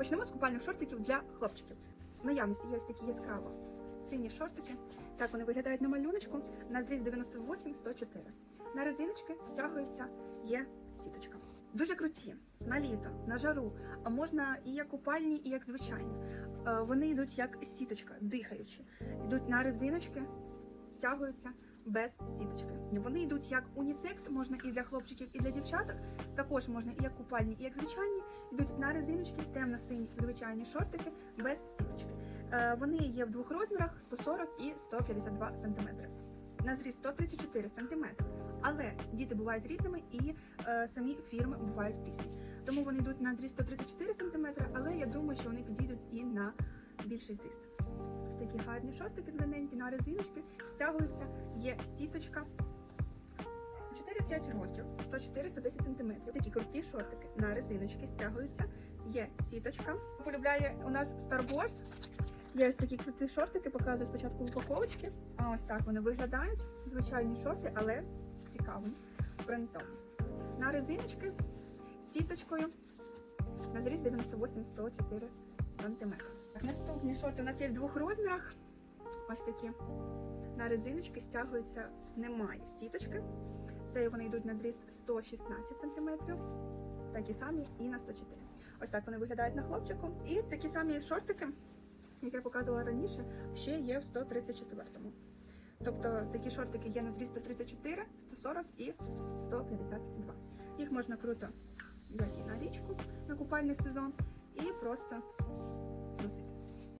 Почнемо з купальних шортиків для хлопчиків. В наявності є ось такі яскраво сині шортики. Так вони виглядають на малюночку. На зріз 98-104. На резиночки стягується, є сіточка. Дуже круті на літо, на жару, а можна і як купальні, і як звичайні. Е, Вони йдуть як сіточка, дихаючі. Йдуть на резиночки, стягуються без сіточки. Вони йдуть як унісекс, можна і для хлопчиків, і для дівчаток. Також можна і як купальні, і як звичайні. Йдуть на резиночки, темно-сині звичайні шортики без сіточки. Е, Вони є в двох розмірах 140 і 152 см. На зріз 134 см. Але діти бувають різними і е, самі фірми бувають різні. Тому вони йдуть на зріз 134 см, але я думаю, що вони підійдуть і на більший зріст. Ось такі гарні шортики длинненькі на резиночки, стягуються, є сіточка. 4-5 років, 104-110 см. Такі круті шортики на резиночки стягуються, є сіточка. Полюбляє у нас Star Wars. Є ось такі круті шортики, показую спочатку упаковочки. А ось так вони виглядають. Звичайні шорти, але з цікавим принтом. На резиночки сіточкою на зріз 98-104 см. Наступні шорти у нас є в двох розмірах. Ось такі. На резиночки стягуються, немає сіточки. Це вони йдуть на зріст 116 см. Такі самі і на 104. Ось так вони виглядають на хлопчику. І такі самі шортики, як я показувала раніше, ще є в 134-му. Тобто такі шортики є на зріст 134, 140 і 152. Їх можна круто і на річку, на купальний сезон, і просто produzido.